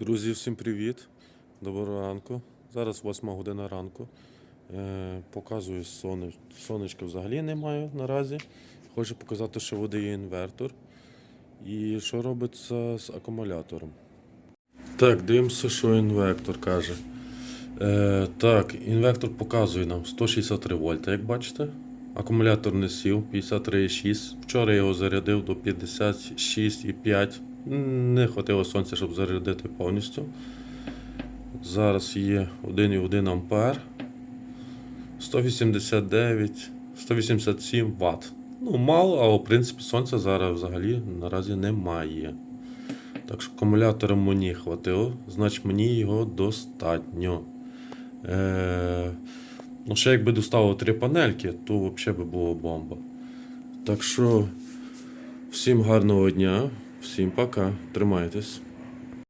Друзі, всім привіт. Доброго ранку. Зараз 8 година ранку. Е, показую соне... сонечка взагалі немає наразі. Хочу показати, що води є інвертор. І що робиться з акумулятором. Так, дивимося, що інвектор каже. Е, так, інвектор показує нам 163 вольта, як бачите. Акумулятор не сів 53,6. Вчора я його зарядив до 56,5. Не хватило сонця, щоб зарядити повністю. Зараз є 1,1 ампер. 189, 187 Вт. Ну, мало, але в принципі сонця зараз взагалі наразі немає. Так що акумулятора мені хватило, значить мені його достатньо. Е, ну, ще якби доставило три панельки, то взагалі би було бомба. Так що, всім гарного дня, всім пока, тримайтесь.